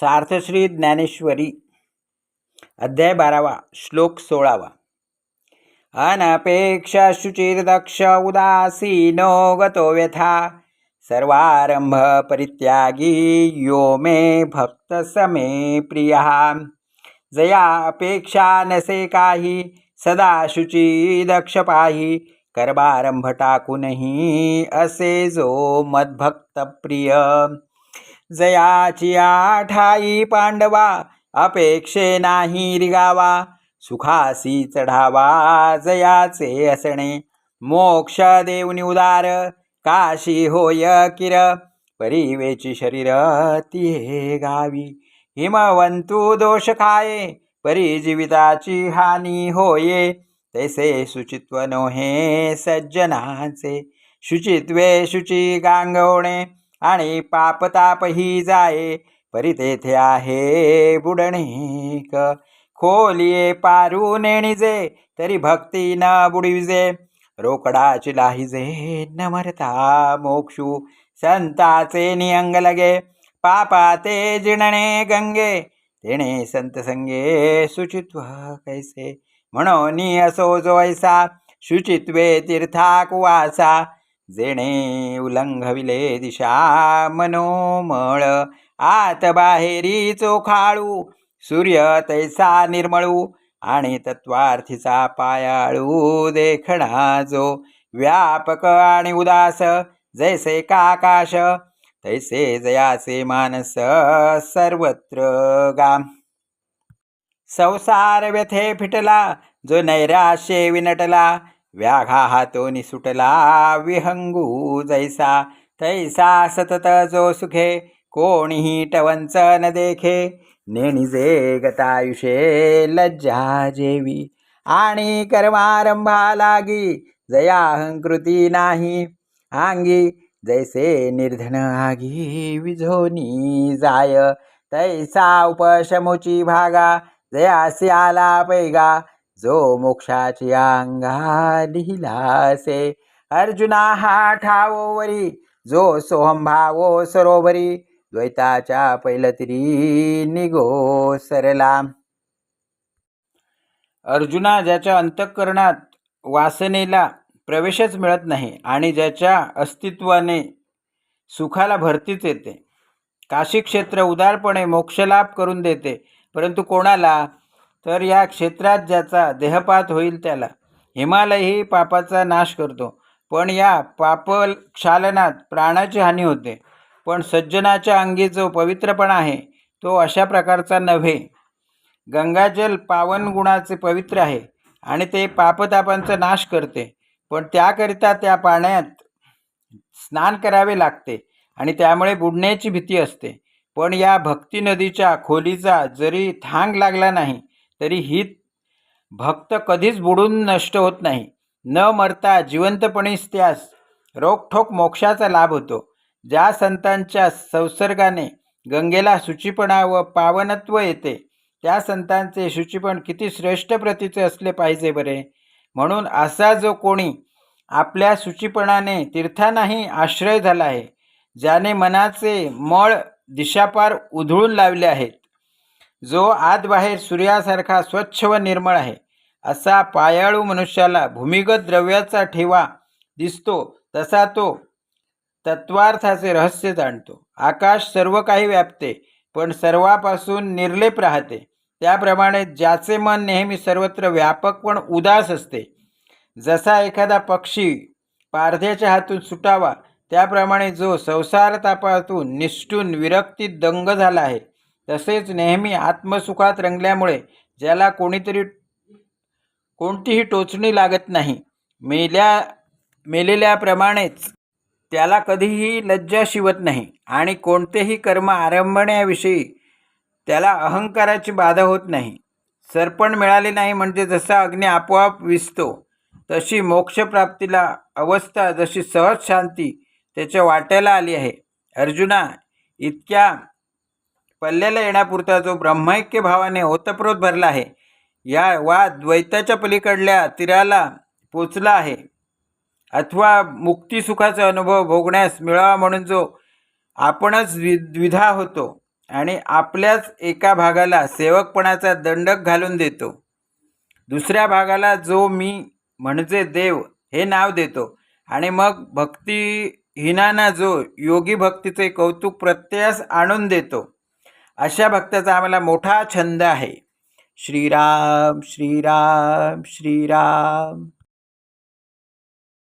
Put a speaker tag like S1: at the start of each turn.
S1: सार्थश्री ज्ञानेश्वरी. अध्याय बारावा श्लोक सोळावा. अनपेक्षा शुचिर्दक्ष उदासीनो गतो व्यथा. सर्वारंभ परित्यागी यो मे भक्त समे प्रिया. जया अपेक्षा नसे काही सदा शुची दक्ष पाही. कर्मारंभ टाकूनही असे जो मद्भक्त प्रिय. जयाची आठाई पांडवा अपेक्षे नाही रिगावा. सुखासी चढावा जयाचे असणे. मोक्ष देवनी उदार काशी होय किर. परिवेची शरीर ती हे गावी. हिमवंतू दोष खाये परिजीविताची हानी होये. तैसे शुचित्व नोहे सज्जनाचे. शुचित्वे शुची गांगवणे. आणि पापतापही जाये परी तेथे आहे बुडणीक. खोलिये पारू नेणिजे तरी भक्ती न बुडविजे रोकडाची लाहिजे न मरता मोक्षू संताचे नियंग लगे. पापा ते जिणणे गंगे तेणे संत संगे शुचित्व कैसे? म्हणून असो जो ऐसा शुचित्वे तीर्थाक वासा. जेणे उल्लंघविले दिशा मनोमळ. आत बाहेरी चोखाळू सूर्य तैसा निर्मळू आणि तत्वार्थीचा पायाळू देखणा जो व्यापक आणि उदास जैसे काकाश तैसे जयाचे मानस सर्वत्र गाम. संसार व्यथे फिटला जो नैराश्ये विनटला व्याघा हातोनी सुटला विहंगू जैसा तैसा सतत जो सुखे कोणीही टवंच न देखे. नेणिजे गतायुषे लज्जा जेवी. आणि कर्मारंभा लागी जया अहंकृती नाही. आंगी जैसे निर्धन आगी विझोनी जाय. तैसा उपशमुची भागा जयासी आला पैगा. जो मोक्षाची अंगा लिहिलासे अर्जुना हा ठावोवरी जो सोहंभावो सरोवरी. द्वैताच्या पैलतरी निगो सरला. अर्जुना ज्याच्या अंतःकरणात वासनेला प्रवेशच मिळत नाही आणि ज्याच्या अस्तित्वाने सुखाला भरतीच येते. काशी क्षेत्र उदारपणे मोक्षलाभ करून देते परंतु कोणाला तर या क्षेत्रात ज्याचा देहपात होईल त्याला. हिमालयही पापाचा नाश करतो. पण या पापल क्षालनात प्राणाची हानी होते. पण सज्जनाच्या अंगी जो पवित्रपणा आहे तो अशा प्रकारचा नव्हे. गंगाजल पावन गुणाचे पवित्र आहे आणि ते पापतापांचा नाश करते. पण त्याकरिता त्या पाण्यात स्नान करावे लागते आणि त्यामुळे बुडण्याची भीती असते. पण या भक्ती नदीच्या खोलीचा जरी थांग लागला नाही तरी ही भक्त कधीच बुडून नष्ट होत नाही. न मरता जिवंतपणीच त्यास रोखठोक मोक्षाचा लाभ होतो. ज्या संतांच्या संसर्गाने गंगेला शुचीपणा व पावनत्व येते त्या संतांचे शुचीपण किती श्रेष्ठ प्रतीचे असले पाहिजे बरे? म्हणून असा जो कोणी आपल्या शुचीपणाने तीर्थांनाही आश्रय झाला आहे ज्याने मनाचे मळ दिशापार उधळून लावले आहेत जो आत बाहेर सूर्यासारखा स्वच्छ व निर्मळ आहे असा पायाळू मनुष्याला भूमिगत द्रव्याचा ठेवा दिसतो तसा तो तत्वार्थाचे रहस्य जाणतो. आकाश सर्व काही व्यापते पण सर्वापासून निर्लेप राहते. त्याप्रमाणे ज्याचे मन नेहमी सर्वत्र व्यापक पण उदास असते जसा एखादा पक्षी पारध्याच्या हातून सुटावा त्याप्रमाणे जो संसार तापातून निष्ठून विरक्तीत दंग झाला आहे तसेच नेहमी आत्मसुखात रंगल्यामुळे ज्याला कोणीतरी कोणतीही टोचणी लागत नाही. मेल्या मेलेल्याप्रमाणेच त्याला कधीही लज्जा शिवत नाही आणि कोणतेही कर्म आरंभण्याविषयी त्याला अहंकाराची बाधा होत नाही. सरपण मिळाले नाही म्हणजे जसा अग्नी आपोआप विसतो तशी मोक्षप्राप्तीला अवस्था जशी सहज शांती त्याच्या वाट्याला आली आहे. अर्जुना इतक्या पल्ल्याला येण्यापुरता जो ब्रह्मैक्य भावाने ओतप्रोत भरला आहे या वा द्वैताच्या पलीकडल्या तीराला पोचला आहे. अथवा मुक्तिसुखाचा अनुभव भोगण्यास मिळावा म्हणून जो आपणच द्वि द्विधा होतो आणि आपल्याच एका भागाला सेवकपणाचा दंडक घालून देतो. दुसऱ्या भागाला जो मी म्हणजे देव हे नाव देतो आणि मग भक्तिहीनांना जो योगी भक्तीचे कौतुक प्रत्ययास आणून देतो. अशा भक्ताचा आम्हाला मोठा छंद आहे. श्रीराम श्रीराम श्रीराम.